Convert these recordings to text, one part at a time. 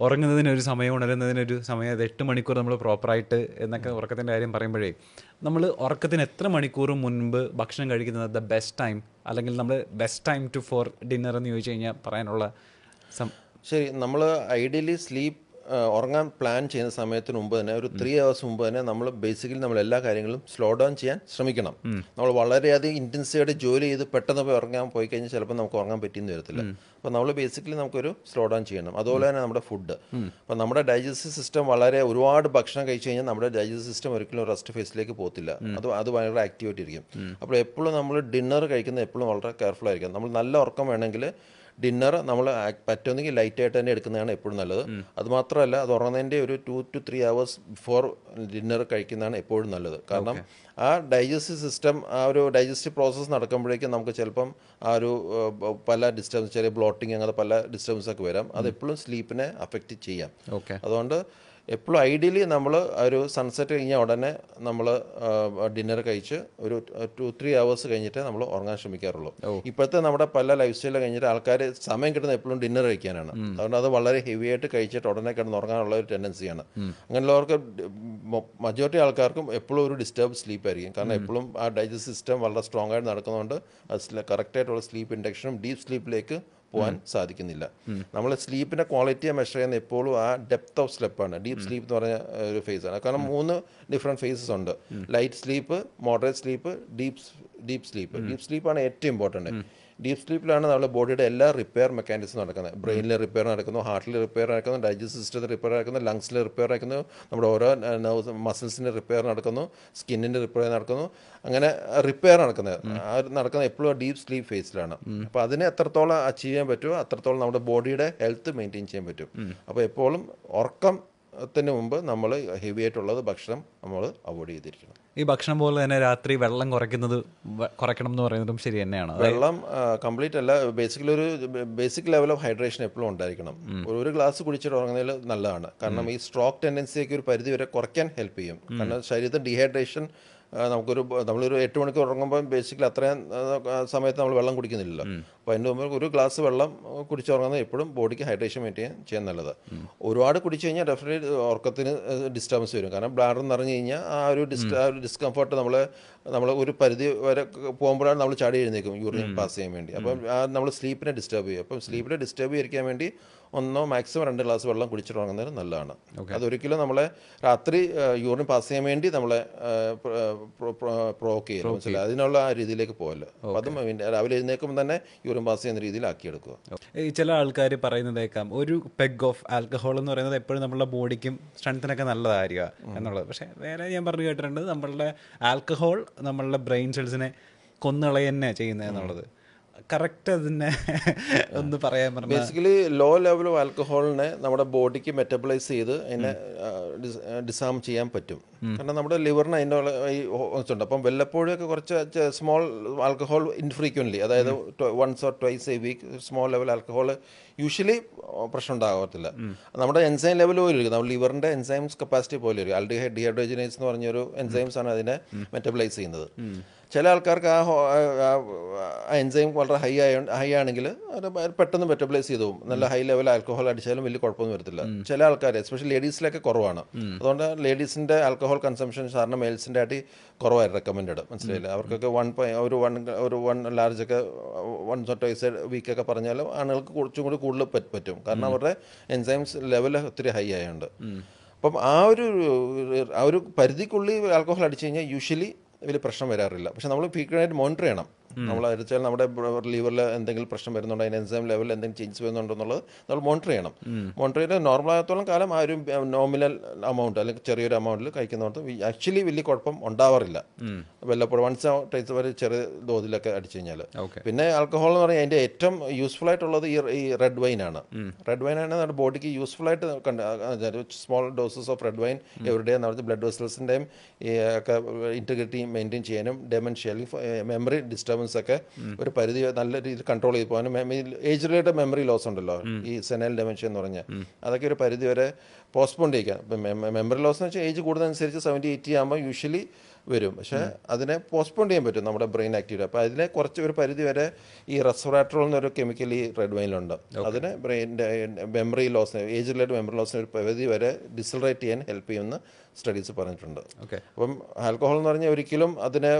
ഉറങ്ങുന്നതിന് ഒരു സമയം ഉണരുന്നതിന് ഒരു സമയം അത് എട്ട് മണിക്കൂർ നമ്മൾ പ്രോപ്പറായിട്ട് എന്നൊക്കെ ഉറക്കത്തിന്റെ കാര്യം പറയുമ്പോഴേ നമ്മൾ ഉറക്കത്തിന് എത്ര മണിക്കൂർ മുൻപ് ഭക്ഷണം കഴിക്കുന്നത് ദ ബെസ്റ്റ് ടൈം അല്ലെങ്കിൽ നമ്മൾ best time to for dinner എന്ന് ചോദിച്ചു കഴിഞ്ഞാൽ പറയാനുള്ള ശരി നമ്മൾ ഐഡിയലി സ്ലീപ്പ് ഉറങ്ങാൻ പ്ലാൻ ചെയ്യുന്ന സമയത്തിന് മുമ്പ് തന്നെ ഒരു ത്രീ അവേഴ്സ് മുമ്പ് തന്നെ നമ്മൾ ബേസിക്കലി നമ്മൾ എല്ലാ കാര്യങ്ങളും സ്ലോ ഡൗൺ ചെയ്യാൻ ശ്രമിക്കണം. നമ്മൾ വളരെയധികം ഇന്റൻസീവായിട്ട് ജോലി ചെയ്ത് പെട്ടെന്ന് പോയി ഉറങ്ങാൻ പോയി കഴിഞ്ഞാൽ ചിലപ്പോൾ നമുക്ക് ഉറങ്ങാൻ പറ്റിയെന്ന് വരത്തില്ല. അപ്പോൾ നമ്മൾ ബേസിക്കലി നമുക്കൊരു സ്ലോ ഡൗൺ ചെയ്യണം. അതുപോലെ തന്നെ നമ്മുടെ ഫുഡ് അപ്പോൾ നമ്മുടെ ഡൈജസ്റ്റീവ് സിസ്റ്റം വളരെ ഒരുപാട് ഭക്ഷണം കഴിച്ചു കഴിഞ്ഞാൽ നമ്മുടെ ഡൈജസ്റ്റീവ് സിസ്റ്റം ഒരിക്കലും റെസ്റ്റ് ഫേസിലേക്ക് പോകത്തില്ല. അത് അത് ഭയങ്കര ആക്റ്റീവായിട്ടിരിക്കും ഇരിക്കും അപ്പോൾ എപ്പോഴും നമ്മൾ ഡിന്നർ കഴിക്കുന്നത് എപ്പോഴും വളരെ കെയർഫുൾ ആയിരിക്കും നമ്മൾ നല്ല ഉറക്കം വേണമെങ്കിൽ ഡിന്നർ നമ്മൾ പറ്റുമെങ്കിൽ ലൈറ്റ് ആയിട്ട് തന്നെ എടുക്കുന്നതാണ് എപ്പോഴും നല്ലത്. അതുമാത്രമല്ല അത് ഉറങ്ങുന്നതിന്റെ ഒരു two to three hours before dinner കഴിക്കുന്നതാണ് എപ്പോഴും നല്ലത്. കാരണം ആ ഡൈജസ്റ്റീവ് സിസ്റ്റം ആ ഒരു ഡൈജസ്റ്റീവ് പ്രോസസ്സ് നടക്കുമ്പോഴേക്കും നമുക്ക് ചിലപ്പം ആ ഒരു പല ഡിസ്റ്റർബൻസ് ചെറിയ ബ്ലോട്ടിങ് അങ്ങനെ പല ഡിസ്റ്റർബൻസ് ഒക്കെ വരാം. അത് എപ്പോഴും സ്ലീപ്പിനെ അഫക്റ്റ് ചെയ്യാം. ഓക്കെ. അതുകൊണ്ട് എപ്പോഴും ഐഡിയലി നമ്മൾ ഒരു സൺസെറ്റ് കഴിഞ്ഞ ഉടനെ നമ്മൾ ഡിന്നർ കഴിച്ച് ഒരു ടു ത്രീ അവേഴ്സ് കഴിഞ്ഞിട്ട് നമ്മൾ ഉറങ്ങാൻ ശ്രമിക്കാറുള്ളൂ. ഇപ്പോഴത്തെ നമ്മുടെ പല ലൈഫ് സ്റ്റൈലിൽ കഴിഞ്ഞിട്ട് ആൾക്കാർ സമയം കിട്ടുന്ന എപ്പോഴും ഡിന്നർ കഴിക്കാനാണ്. അതുകൊണ്ട് അത് വളരെ ഹെവി ആയിട്ട് കഴിച്ചിട്ട് ഉടനെ കിടന്ന് ഉറങ്ങാനുള്ള ഒരു ടെൻഡൻസിയാണ്. അങ്ങനെയുള്ളവർക്ക് മജോറിറ്റി ആൾക്കാർക്കും എപ്പോഴും ഒരു ഡിസ്റ്റർബ് സ്ലീപ്പ് ആയിരിക്കും കാരണം എപ്പോഴും ആ ഡൈജസ്റ്റ് സിസ്റ്റം വളരെ സ്ട്രോങ് ആയിട്ട് നടക്കുന്നതുകൊണ്ട് അത് കറക്റ്റായിട്ടുള്ള സ്ലീപ്പ് ഇൻഡക്ഷനും ഡീപ്പ് സ്ലീപ്പിലേക്ക് പോകാൻ സാധിക്കുന്നില്ല. നമ്മൾ സ്ലീപ്പിന്റെ ക്വാളിറ്റിയെ മെഷർ ചെയ്യുന്ന എപ്പോഴും ആ ഡെപ്ത് ഓഫ് സ്ലെപ്പാണ് ഡീപ്പ് സ്ലീപ്പ് എന്ന് പറഞ്ഞ ഒരു ഫേസ് ആണ്. കാരണം മൂന്ന് ഡിഫറെന്റ് ഫേസസ് ഉണ്ട്. Light sleep moderate sleep deep deep sleep deep സ്ലീപ്പാണ് ഏറ്റവും ഇമ്പോർട്ടന്റ് ഡീപ്പ് സ്ലീപ്പിലാണ് നമ്മുടെ ബോഡിയുടെ എല്ലാ റിപ്പയർ മെക്കാനിസം നടക്കുന്നത്. ബ്രെയിനിലെ റിപ്പയർ നടക്കുന്നു ഹാർട്ടിൽ റിപ്പയർ നടക്കുന്നു ഡൈജസ്റ്റ് സിസ്റ്റത്തിൽ റിപ്പയർ നടക്കുന്നു ലങ്സിൽ റിപ്പയർ നടക്കുന്നു നമ്മുടെ ഓരോ നർവ്സ് മസിൽസിന്റെ റിപ്പയർ നടക്കുന്നു സ്കിന്നിന്റെ റിപ്പയർ നടക്കുന്നു. അങ്ങനെ റിപ്പയർ നടക്കുന്നത്. ആ നടക്കുന്നത് എപ്പോഴും ഡീപ്പ് സ്ലീപ്പ് ഫേസിലാണ് അപ്പോൾ അതിനെ എത്രത്തോളം അച്ചീവ് ചെയ്യാൻ പറ്റുമോ? അത്രത്തോളം നമ്മുടെ ബോഡിയുടെ ഹെൽത്ത് മെയിന്റെയിൻ ചെയ്യാൻ പറ്റും. അപ്പോൾ എപ്പോഴും ഉറക്കത്തിന് മുമ്പ് നമ്മൾ ഹെവി ആയിട്ടുള്ളത് ഭക്ഷണം നമ്മൾ അവോയ്ഡ് ചെയ്തിരിക്കണം. ഈ ഭക്ഷണം പോലെ തന്നെ രാത്രി വെള്ളം കുറയ്ക്കുന്നത് കുറയ്ക്കണം എന്ന് പറയുന്നതും ശരി തന്നെയാണ്. വെള്ളം കംപ്ലീറ്റ് അല്ല ബേസിക്കലി ഒരു ബേസിക് ലെവൽ ഓഫ് ഹൈഡ്രേഷൻ എപ്പോഴും ഉണ്ടായിരിക്കണം. ഒരു- ഒരു ഗ്ലാസ് കുടിച്ചിട്ട് ഉറങ്ങുന്നതിൽ നല്ലതാണ്. കാരണം ഈ സ്ട്രോക്ക് ടെൻഡൻസിയൊക്കെ ഒരു പരിധി വരെ കുറയ്ക്കാൻ ഹെൽപ്പ് ചെയ്യും. കാരണം ശരീരത്തിൽ ഡീഹൈഡ്രേഷൻ നമുക്കൊരു നമ്മളൊരു എട്ട് മണിക്കൂർ ഉറങ്ങുമ്പോൾ ബേസിക്കലി അത്രയും സമയത്ത് നമ്മൾ വെള്ളം കുടിക്കുന്നില്ലല്ലോ. അപ്പോൾ അതിന്റെ മുമ്പ് ഒരു ഗ്ലാസ് വെള്ളം കുടിച്ചുറങ്ങുന്നത് എപ്പോഴും ബോഡിക്ക് ഹൈഡ്രേഷൻ മെയിന്റെയിൻ ചെയ്യാൻ നല്ലത്. ഒരുപാട് കുടിച്ചു കഴിഞ്ഞാൽ ഡെഫിനറ്റ് ഉറക്കത്തിന് ഡിസ്റ്റർബൻസ് വരും. കാരണം ബ്ലാഡർ നിറഞ്ഞു കഴിഞ്ഞാൽ ആ ഒരു ഡിസ് ആ ഒരു ഡിസ്കംഫർട്ട് നമ്മൾ നമ്മൾ ഒരു പരിധി വരെ പോകുമ്പോഴാണ് നമ്മൾ ചാടി എഴുന്നേക്കും യൂറിൻ പാസ് ചെയ്യാൻ വേണ്ടി. അപ്പം ആ നമ്മൾ സ്ലീപ്പിനെ ഡിസ്റ്റർബ് ചെയ്യും. അപ്പം സ്ലീപ്പിനെ ഡിസ്റ്റർബ് ചെയ്യാൻ വേണ്ടി ഒന്നോ മാക്സിമം രണ്ട് ഗ്ലാസ് വെള്ളം കുടിച്ചിട്ടുറങ്ങുന്നത് നല്ലതാണ്. അതൊരിക്കലും നമ്മളെ രാത്രി യൂറിൻ പാസ് ചെയ്യാൻ വേണ്ടി നമ്മളെ പ്രൊവോക്ക് ചെയ്യില്ല മനസ്സിലായി? അതിനുള്ള ആ രീതിയിലേക്ക് പോകല്ല അതും രാവിലെ എഴുന്നേക്കുമ്പോൾ തന്നെ യൂറിൻ പാസ് ചെയ്യുന്ന രീതിയിൽ ആക്കിയെടുക്കുക. ഈ ചില ആൾക്കാർ പറയുന്നതേക്കാം ഒരു പെഗ് ഓഫ് ആൽക്കഹോൾ എന്ന് പറയുന്നത് എപ്പോഴും നമ്മളുടെ ബോഡിക്കും സ്ട്രെങ്ത്തിനൊക്കെ നല്ലതായിരിക്കുക എന്നുള്ളത്. പക്ഷേ വേറെ ഞാൻ പറഞ്ഞു കേട്ടിട്ടുണ്ട് നമ്മളുടെ ആൽക്കഹോൾ നമ്മളുടെ ബ്രെയിൻ സെൽസിനെ കൊന്നുകളയ തന്നെ ചെയ്യുന്നത് എന്നുള്ളത് കറക്റ്റ് അതിനെ ഒന്ന് പറയാൻ പറഞ്ഞു. ബേസിക്കലി ലോ ലെവൽ ഓഫ് ആൽക്കഹോളിനെ നമ്മുടെ ബോഡിക്ക് മെറ്റബിളൈസ് ചെയ്ത് അതിനെ ഡിസാം ചെയ്യാൻ പറ്റും. കാരണം നമ്മുടെ ലിവറിന് അതിന്റെ ഉണ്ട് അപ്പം വല്ലപ്പോഴൊക്കെ കുറച്ച് സ്മോൾ ആൽക്കഹോൾ ഇൻഫ്രീക്വന്റ്ലി അതായത് once or twice a week small level alcohol usually പ്രശ്നം ഉണ്ടാകത്തില്ല നമ്മുടെ എൻസൈം ലെവൽ പോലും ഇരിക്കും നമ്മുടെ ലിവറിന്റെ എൻസൈംസ് കപ്പാസിറ്റി പോലെ ഇരിക്കും ആൽഡിഹൈഡ് ഡിഹൈഡ്രോജനൈസ് എന്ന് പറഞ്ഞൊരു എൻസൈംസ് ആണ് അതിനെ മെറ്റബിളൈസ് ചെയ്യുന്നത്. ചില ആൾക്കാർക്ക് ആ എൻസൈം വളരെ ഹൈ ആയ ഹൈ ആണെങ്കിൽ പെട്ടെന്ന് മെറ്റബിലൈസ് ചെയ്തു പോകും. നല്ല ഹൈ ലെവൽ ആൽക്കഹോൾ അടിച്ചാലും വലിയ കുഴപ്പമൊന്നും വരത്തില്ല. ചില ആൾക്കാർ എസ്പെഷ്യലി ലേഡീസിലൊക്കെ കുറവാണ്. അതുകൊണ്ട് ലേഡീസിന്റെ ആൽക്കഹോൾ കൺസംഷൻ സാറിന് മെയിൽസിന്റെ ആയിട്ട് കുറവായി റെക്കമെൻഡഡ് മനസ്സിലായില്ല? അവർക്കൊക്കെ വൺ ഒരു വൺ ഒരു വൺ ലാർജ് ഒക്കെ വൺ ടൈസ് വീക്കൊക്കെ പറഞ്ഞാലും ആണുങ്ങൾക്ക് കുറച്ചും കൂടി കൂടുതൽ പറ്റും. കാരണം അവരുടെ എൻസൈംസ് ലെവൽ ഒത്തിരി ഹൈ ആയതുകൊണ്ട് അപ്പം ആ ഒരു ആ ഒരു പരിധിക്കുള്ളിൽ ആൽക്കഹോൾ അടിച്ചു കഴിഞ്ഞാൽ യൂഷ്വലി വലിയ പ്രശ്നം വരാറില്ല. പക്ഷേ നമ്മൾ ഫ്രീക്വന്റായിട്ട് മോണിറ്റർ ചെയ്യണം. നമ്മൾ അരച്ചാൽ നമ്മുടെ ലിവറിൽ എന്തെങ്കിലും പ്രശ്നം വരുന്നുണ്ടോ അതിന് എൻസൈം ലെവലിൽ എന്തെങ്കിലും ചേഞ്ച് വരുന്നുണ്ടോ എന്നുള്ളത് നമ്മൾ മോണിറ്റർ ചെയ്യണം. മോണിറ്റർ ചെയ്ത് നോർമൽ ആകത്തോളം കാലം ആ ഒരു നോമിനൽ എമൗണ്ട് അല്ലെങ്കിൽ ചെറിയൊരു എമൗണ്ടിൽ കഴിക്കുന്നവർക്ക് ആക്ച്വലി വലിയ കുഴപ്പം ഉണ്ടാവാറില്ല. വല്ലപ്പോഴും വൺസ് ടൈസ് വരെ ചെറിയ തോതിലൊക്കെ അടിച്ചു കഴിഞ്ഞാൽ പിന്നെ ആൽക്കഹോൾ എന്ന് പറഞ്ഞാൽ അതിന്റെ ഏറ്റവും യൂസ്ഫുൾ ആയിട്ടുള്ളത് ഈ ഈ റെഡ് വൈൻ ആണ്. റെഡ് വൈൻ ആണ് നമ്മുടെ ബോഡിക്ക് യൂസ്ഫുൾ ആയിട്ട് കണ്ട് small doses of red wine എവരുടെ എന്ന് പറഞ്ഞാൽ ബ്ലഡ് വെസൽസിന്റെയും ഒക്കെ ഇന്റഗ്രിറ്റി മെയിന്റെയിൻ ചെയ്യാനും ഡെമൻഷ്യ അല്ലെങ്കിൽ മെമ്മറി ഡിസ്റ്റർബൻസ് ഒക്കെ ഒരു പരിധി നല്ല രീതിയിൽ കൺട്രോൾ ചെയ്ത്. പോകാനും ഏജ് റിലേറ്റഡ് മെമ്മറി ലോസ് ഉണ്ടല്ലോ. ഈ സെനൽ ഡെമൻഷ്യ എന്ന് പറഞ്ഞാൽ അതൊക്കെ ഒരു പരിധി വരെ പോസ്റ്റ്പോൺ ചെയ്യിക്കാം. മെമ്മറി ലോസ് എന്ന് വെച്ചാൽ ഏജ് കൂടുന്നതനുസരിച്ച് സെവന്റി എയ്റ്റി ആകുമ്പോൾ യൂഷ്വലി വരും. പക്ഷേ അതിനെ പോസ്റ്റ്പോൺ ചെയ്യാൻ പറ്റും നമ്മുടെ ബ്രെയിൻ ആക്ടിവിറ്റി അപ്പോൾ അതിനെ കുറച്ച് ഒരു പരിധി വരെ ഈ റെസ്വറാട്രോൾ എന്നൊരു കെമിക്കൽ ഈ റെഡ് വൈനിലുണ്ട് അതിന് ബ്രെയിന്റെ memory loss age related memory ലോസിന് ഒരു പരിധി വരെ ഡിസലറേറ്റ് ചെയ്യാൻ ഹെൽപ്പ് ചെയ്യുമെന്ന് സ്റ്റഡീസ് പറഞ്ഞിട്ടുണ്ട്. ഓക്കെ അപ്പം ആൽക്കഹോൾ എന്ന് പറഞ്ഞാൽ ഒരിക്കലും അതിനെ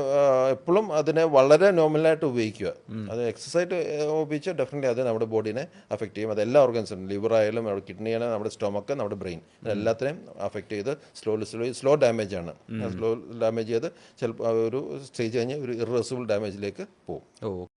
എപ്പോഴും അതിനെ വളരെ നോർമലായിട്ട് ഉപയോഗിക്കുക. അത് എക്സസൈസ് ഉപയോഗിച്ചാൽ ഡെഫിനറ്റ്ലി അത് നമ്മുടെ ബോഡിനെ അഫക്റ്റ് ചെയ്യും. അത് എല്ലാ ഓർഗൻസും ലിവർ ആയാലും നമ്മുടെ കിഡ്നി ആയാലും നമ്മുടെ സ്റ്റൊമക്ക് നമ്മുടെ ബ്രെയിൻ എല്ലാത്തിനെയും അഫക്റ്റ് ചെയ്ത് സ്ലോലി സ്ലോ സ്ലോ ഡാമേജ് ആണ്. സ്ലോ ഡാമേജ് ചെയ്ത് ചിലപ്പോൾ ഒരു സ്റ്റേജ് കഴിഞ്ഞ് ഒരു ഇറിവേഴ്സിബിൾ ഡാമേജിലേക്ക് പോകും. ഓ